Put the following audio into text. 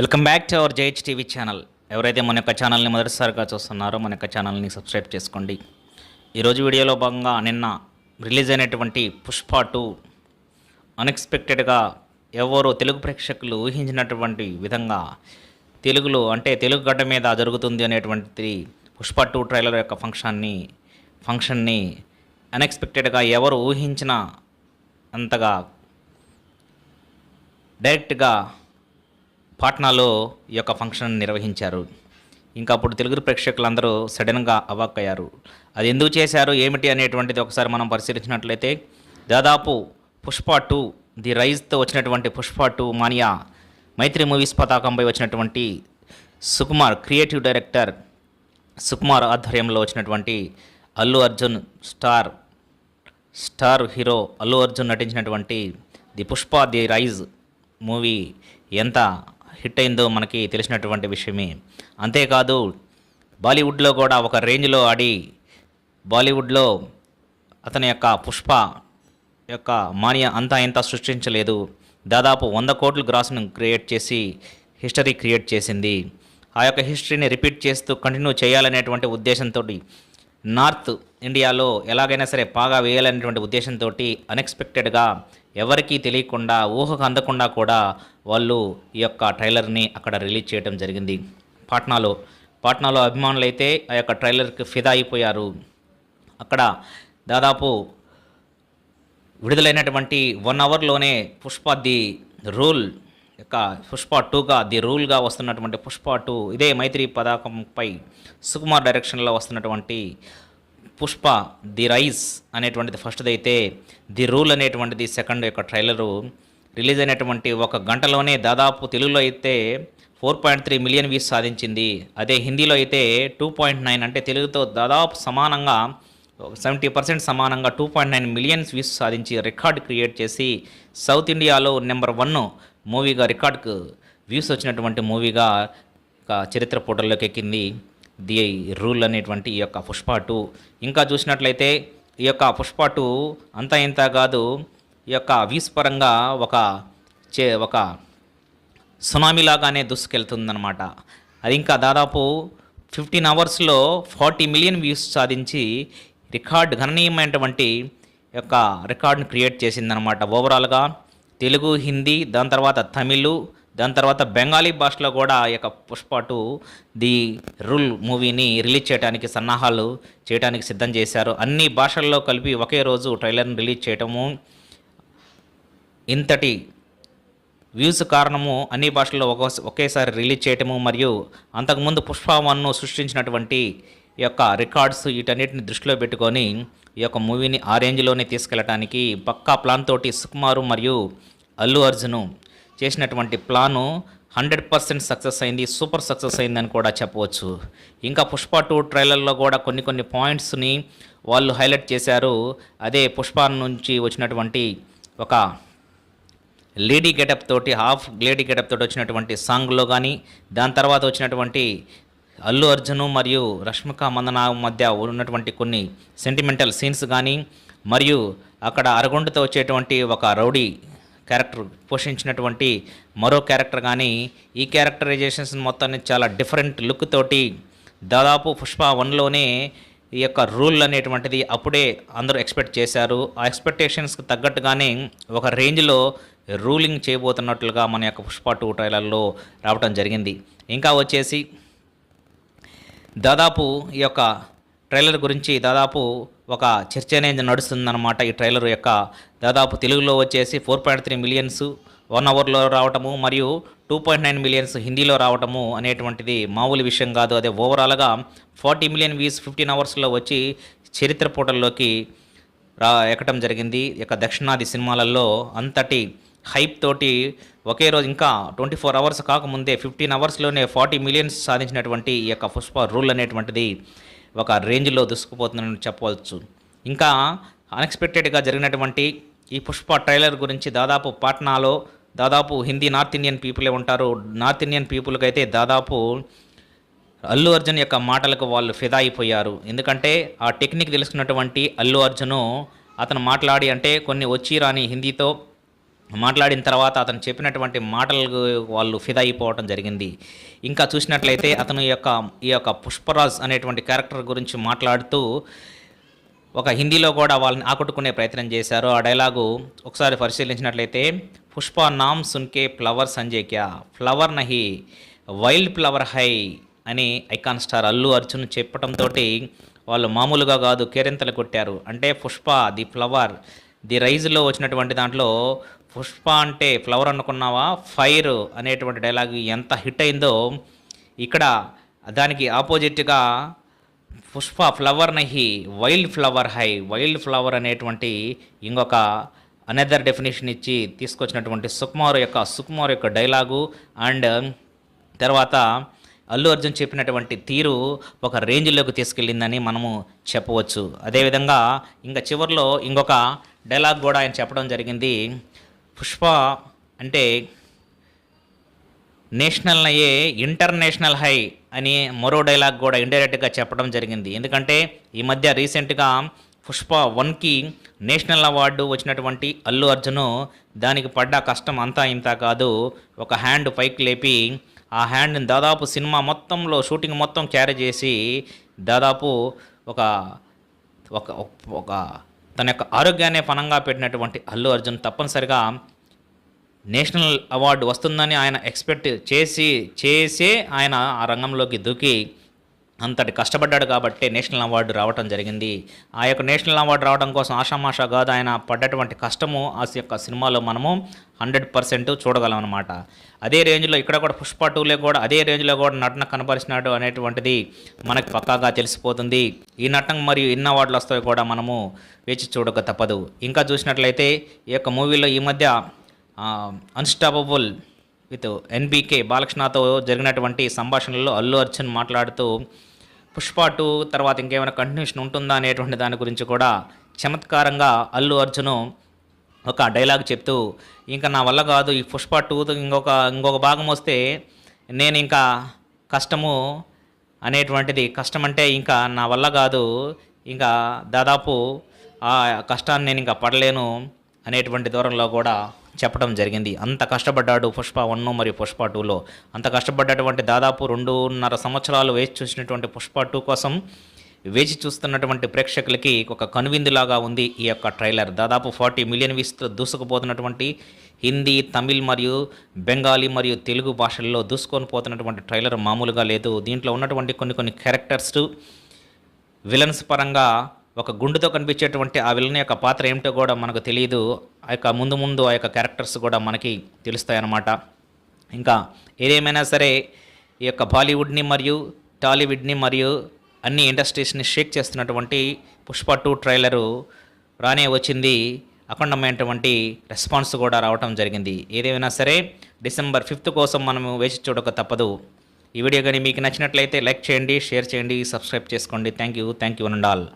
Welcome back to our JH TV channel. ఎవరైతే మన యొక్క ఛానల్ని మొదటిసారిగా చూస్తున్నారో మన యొక్క ఛానల్ని సబ్స్క్రైబ్ చేసుకోండి. ఈరోజు వీడియోలో భాగంగా నిన్న రిలీజ్ అయినటువంటి పుష్ప టూ అన్ఎక్స్పెక్టెడ్గా ఎవరు తెలుగు ప్రేక్షకులు ఊహించినటువంటి విధంగా తెలుగులో అంటే తెలుగు గడ్డ మీద జరుగుతుంది అనేటువంటి పుష్ప టూ ట్రైలర్ యొక్క ఫంక్షన్ని ఫంక్షన్ని అన్ఎక్స్పెక్టెడ్గా ఎవరు ఊహించిన అంతగా డైరెక్ట్గా పాట్నాలో ఈ యొక్క ఫంక్షన్ నిర్వహించారు. ఇంకా అప్పుడు తెలుగు ప్రేక్షకులందరూ సడన్గా అవాక్కయ్యారు. అది ఎందుకు చేశారు? ఏమిటి అనేటువంటిది ఒకసారి మనం పరిశీలించినట్లయితే దాదాపు పుష్ప టూ ది రైజ్తో వచ్చినటువంటి Pushpa two mania Mythri movies పతాకంపై వచ్చినటువంటి సుకుమార్ క్రియేటివ్ డైరెక్టర్ సుకుమార్ ఆధ్వర్యంలో వచ్చినటువంటి Allu Arjun star star hero Allu Arjun నటించినటువంటి the Pushpa the rise movie ఎంత హిట్ అయిందో మనకి తెలిసినటువంటి విషయమే. అంతేకాదు బాలీవుడ్లో కూడా ఒక రేంజ్లో ఆడి బాలీవుడ్లో అతని యొక్క పుష్ప యొక్క మాన్య అంతా ఇంత సృష్టించలేదు. దాదాపు వంద కోట్లు గ్రాస్ను క్రియేట్ చేసి హిస్టరీ క్రియేట్ చేసింది. ఆ యొక్క హిస్టరీని రిపీట్ చేస్తూ కంటిన్యూ చేయాలనేటువంటి ఉద్దేశంతో నార్త్ ఇండియాలో ఎలాగైనా సరే పాగా వేయాలనేటువంటి ఉద్దేశంతో అన్ఎక్స్పెక్టెడ్గా ఎవరికీ తెలియకుండా ఊహకు అందకుండా కూడా వాళ్ళు ఈ యొక్క ట్రైలర్ని అక్కడ రిలీజ్ చేయడం జరిగింది. పాట్నాలో పాట్నాలో అభిమానులు అయితే ఆ యొక్క ట్రైలర్కి ఫిదా అయిపోయారు. అక్కడ దాదాపు విడుదలైనటువంటి వన్ అవర్లోనే పుష్ప ది రూల్ యొక్క పుష్ప టూగా ది రూల్గా వస్తున్నటువంటి పుష్ప టూ ఇదే మైత్రి పతాకంపై సుకుమార్ డైరెక్షన్లో వస్తున్నటువంటి పుష్ప ది రైస్ అనేటువంటిది ఫస్ట్ది అయితే ది రూల్ అనేటువంటిది సెకండ్ యొక్క ట్రైలరు. రిలీజ్ అయినటువంటి ఒక గంటలోనే దాదాపు తెలుగులో అయితే four point three million views సాధించింది. అదే హిందీలో అయితే టూ పాయింట్ నైన్ అంటే తెలుగుతో దాదాపు సమానంగా సెవెంటీ పర్సెంట్ సమానంగా two point nine millions views సాధించి రికార్డ్ క్రియేట్ చేసి సౌత్ ఇండియాలో నెంబర్ వన్ మూవీగా రికార్డ్కు వ్యూస్ వచ్చినటువంటి మూవీగా ఒక చరిత్ర పోటల్లోకి ఎక్కింది ది రూల్ అనేటువంటి ఈ యొక్క పుష్ప టూ. ఇంకా చూసినట్లయితే ఈ యొక్క పుష్ప టూ అంతా ఇంత కాదు ఈ యొక్క వ్యూస్ పరంగా ఒక చే ఒక సునామీ లాగానే దూసుకెళ్తుందనమాట అది ఇంకా దాదాపు ఫిఫ్టీన్ అవర్స్లో ఫార్టీ మిలియన్ వ్యూస్ సాధించి రికార్డ్ గణనీయమైనటువంటి యొక్క రికార్డును క్రియేట్ చేసిందనమాట ఓవరాల్గా తెలుగు హిందీ దాని తర్వాత తమిళ్ దాని తర్వాత బెంగాలీ భాషలో కూడా ఈ యొక్క పుష్ప టూ ది రూల్ మూవీని రిలీజ్ చేయడానికి సన్నాహాలు చేయడానికి సిద్ధం చేశారు. అన్ని భాషల్లో కలిపి ఒకే రోజు ట్రైలర్ని రిలీజ్ చేయటము ఇంతటి వ్యూస్ కారణము అన్ని భాషల్లో ఒక ఒకేసారి రిలీజ్ చేయటము మరియు అంతకుముందు పుష్ప వన్ను సృష్టించినటువంటి ఈ యొక్క రికార్డ్స్ వీటన్నిటిని దృష్టిలో పెట్టుకొని ఈ యొక్క మూవీని ఆ రేంజ్లోనే తీసుకెళ్ళటానికి పక్కా ప్లాన్ తోటి సుకుమారు మరియు అల్లు అర్జును చేసినటువంటి ప్లాను హండ్రెడ్ పర్సెంట్ సక్సెస్ అయింది సూపర్ సక్సెస్ అయిందని కూడా చెప్పవచ్చు. ఇంకా పుష్ప టూ ట్రైలర్లో కూడా కొన్ని కొన్ని పాయింట్స్ని వాళ్ళు హైలైట్ చేశారు. అదే పుష్ప నుంచి వచ్చినటువంటి ఒక లేడీ గెటప్ తోటి హాఫ్ లేడీ గెటప్ తోటి వచ్చినటువంటి సాంగ్లో కానీ దాని తర్వాత వచ్చినటువంటి అల్లు అర్జును మరియు రష్మిక మందన మధ్య ఉన్నటువంటి కొన్ని సెంటిమెంటల్ సీన్స్ కానీ మరియు అక్కడ అరగొండతో వచ్చేటువంటి ఒక రౌడీ క్యారెక్టర్ పోషించినటువంటి మరో క్యారెక్టర్ కానీ ఈ క్యారెక్టరైజేషన్స్ మొత్తాన్ని చాలా డిఫరెంట్ లుక్ తోటి దాదాపు పుష్ప వన్లోనే ఈ యొక్క రూల్ అనేటువంటిది అప్పుడే అందరూ ఎక్స్పెక్ట్ చేశారు. ఆ ఎక్స్పెక్టేషన్స్కి తగ్గట్టుగానే ఒక రేంజ్లో రూలింగ్ చేయబోతున్నట్లుగా మన యొక్క పుష్ప టూ ట్రైలర్లో రావడం జరిగింది. ఇంకా వచ్చేసి దాదాపు ఈ యొక్క ట్రైలర్ గురించి దాదాపు ఒక చర్చ అనేది నడుస్తుందన్నమాట ఈ ట్రైలర్ యొక్క దాదాపు తెలుగులో వచ్చేసి four point three millions one అవర్లో రావటము మరియు టూ పాయింట్ నైన్ మిలియన్స్ హిందీలో రావటము అనేటువంటిది మామూలు విషయం కాదు. అదే ఓవరాల్గా ఫార్టీ మిలియన్ వ్యూస్ ఫిఫ్టీన్ అవర్స్లో వచ్చి చరిత్ర పోటల్లోకి రా ఎక్కడం జరిగింది. ఇక దక్షిణాది సినిమాలలో అంతటి హైప్ తోటి ఒకే రోజు ఇంకా ట్వంటీ ఫోర్ అవర్స్ కాకముందే ఫిఫ్టీన్ అవర్స్లోనే ఫార్టీ మిలియన్స్ సాధించినటువంటి ఈ యొక్క పుష్ప రూల్ అనేటువంటిది ఒక రేంజ్లో దూసుకుపోతుందని చెప్పవచ్చు. ఇంకా అన్ఎక్స్పెక్టెడ్గా జరిగినటువంటి ఈ పుష్ప ట్రైలర్ గురించి దాదాపు పాట్నాలో దాదాపు హిందీ నార్త్ ఇండియన్ పీపులే ఉంటారు. నార్త్ ఇండియన్ పీపుల్కి అయితే దాదాపు అల్లు అర్జున్ యొక్క మాటలకు వాళ్ళు ఫిదా అయిపోయారు. ఎందుకంటే ఆ టెక్నిక్ తెలుసుకున్నటువంటి అల్లు అర్జును అతను మాట్లాడి అంటే కొన్ని వచ్చి రాని హిందీతో మాట్లాడిన తర్వాత అతను చెప్పినటువంటి మాటలకు వాళ్ళు ఫిదా అయిపోవటం జరిగింది. ఇంకా చూసినట్లయితే అతను యొక్క ఈ యొక్క పుష్పరాజ్ అనేటువంటి క్యారెక్టర్ గురించి మాట్లాడుతూ ఒక హిందీలో కూడా వాళ్ళని ఆకట్టుకునే ప్రయత్నం చేశారు. ఆ డైలాగు ఒకసారి పరిశీలించినట్లయితే పుష్ప నామ్ సున్కే ఫ్లవర్ సంజయ్ క్యా? ఫ్లవర్ నహి వైల్డ్ ఫ్లవర్ హై అని ఐకాన్ స్టార్ అల్లు అర్జున్ చెప్పడంతో వాళ్ళు మామూలుగా కాదు కేరింతలు కొట్టారు. అంటే పుష్ప ది ఫ్లవర్ ది రైజ్లో వచ్చినటువంటి దాంట్లో పుష్ప అంటే ఫ్లవర్ అనుకున్నావా? ఫైర్ అనేటువంటి డైలాగ్ ఎంత హిట్ అయిందో ఇక్కడ దానికి ఆపోజిట్గా పుష్ప ఫ్లవర్ నహి వైల్డ్ ఫ్లవర్ హై వైల్డ్ ఫ్లవర్ అనేటువంటి ఇంకొక అనదర్ డెఫినేషన్ ఇచ్చి తీసుకొచ్చినటువంటి సుకుమార్ యొక్క సుకుమార్ యొక్క డైలాగు అండ్ తర్వాత అల్లు అర్జున్ చెప్పినటువంటి తీరు ఒక రేంజ్లోకి తీసుకెళ్ళిందని మనము చెప్పవచ్చు. అదేవిధంగా ఇంకా చివరిలో ఇంకొక డైలాగ్ కూడా ఆయన చెప్పడం జరిగింది. పుష్ప అంటే నేషనల్ అయ్యే ఇంటర్నేషనల్ హై అని మరో డైలాగ్ కూడా ఇండైరెక్ట్గా చెప్పడం జరిగింది. ఎందుకంటే ఈ మధ్య రీసెంట్గా పుష్ప వన్కి నేషనల్ అవార్డు వచ్చినటువంటి అల్లు అర్జును దానికి పడ్డ కష్టం అంతా ఇంత కాదు. ఒక హ్యాండ్ పైకి లేపి ఆ హ్యాండ్ని దాదాపు సినిమా మొత్తంలో షూటింగ్ మొత్తం క్యారీ చేసి దాదాపు ఒక ఒక ఒక తన యొక్క ఆరోగ్యాన్ని పనంగా పెట్టినటువంటి అల్లు అర్జున్ తప్పనిసరిగా నేషనల్ అవార్డు వస్తుందని ఆయన ఎక్స్పెక్ట్ చేసి చేసే ఆయన ఆ రంగంలోకి దూకి అంతటి కష్టపడ్డాడు కాబట్టి నేషనల్ అవార్డు రావటం జరిగింది. ఆ యొక్క నేషనల్ అవార్డు రావడం కోసం ఆషామాషా కాదు ఆయన పడ్డటువంటి కష్టము ఆ యొక్క సినిమాలో మనము హండ్రెడ్ పర్సెంట్ చూడగలం అనమాట అదే రేంజ్లో ఇక్కడ కూడా పుష్ప టూలో కూడా అదే రేంజ్లో కూడా నటన కనపరిచినాడు అనేటువంటిది మనకు పక్కాగా తెలిసిపోతుంది. ఈ నటన మరియు ఎన్ని అవార్డులు వస్తాయో కూడా మనము వేచి చూడక తప్పదు. ఇంకా చూసినట్లయితే ఈ యొక్క మూవీలో ఈ మధ్య అన్స్టాపబుల్ విత్ ఎన్బీకే బాలకృష్ణతో జరిగినటువంటి సంభాషణలో అల్లు అర్జున్ మాట్లాడుతూ పుష్ప టూ తర్వాత ఇంకేమైనా కంటిన్యూషన్ ఉంటుందా అనేటువంటి దాని గురించి కూడా చమత్కారంగా అల్లు అర్జును ఒక డైలాగ్ చెప్తూ ఇంకా నా వల్ల కాదు ఈ పుష్ప టూ ఇంకొక ఇంకొక భాగం వస్తే నేను ఇంకా కష్టము అనేటువంటిది కష్టం అంటే ఇంకా నా వల్ల కాదు ఇంకా దాదాపు ఆ కష్టాన్ని నేను ఇంకా పడలేను అనేటువంటి దూరంలో కూడా చెప్పడం జరిగింది. అంత కష్టపడ్డాడు పుష్ప వన్ మరియు పుష్ప టూలో. అంత కష్టపడ్డటువంటి దాదాపు రెండున్నర సంవత్సరాలు వేచి చూసినటువంటి పుష్ప టూ కోసం వేచి చూస్తున్నటువంటి ప్రేక్షకులకి ఒక కనువిందులాగా ఉంది ఈ యొక్క ట్రైలర్. దాదాపు ఫార్టీ మిలియన్ వీస్తో దూసుకుపోతున్నటువంటి హిందీ తమిళ్ మరియు బెంగాలీ మరియు తెలుగు భాషల్లో దూసుకొని పోతున్నటువంటి ట్రైలర్ మామూలుగా లేదు. దీంట్లో ఉన్నటువంటి కొన్ని కొన్ని క్యారెక్టర్స్ విలన్స్ పరంగా ఒక గుండుతో కనిపించేటువంటి ఆ విలన్ యొక్క పాత్ర ఏమిటో కూడా మనకు తెలియదు ఆ యొక్క ముందు ముందు ఆ యొక్క క్యారెక్టర్స్ కూడా మనకి తెలుస్తాయన్నమాట. ఇంకా ఏదేమైనా సరే ఈ యొక్క బాలీవుడ్ని మరియు టాలీవుడ్ని మరియు అన్ని ఇండస్ట్రీస్ని షేక్ చేస్తున్నటువంటి పుష్ప టూ ట్రైలరు రానే వచ్చింది. అఖండమైనటువంటి రెస్పాన్స్ కూడా రావటం జరిగింది. ఏదేమైనా సరే డిసెంబర్ ఫిఫ్త్ కోసం మనము వేచి చూడక తప్పదు. ఈ వీడియో కానీ మీకు నచ్చినట్లయితే లైక్ చేయండి షేర్ చేయండి సబ్స్క్రైబ్ చేసుకోండి. Thank you thank you and all.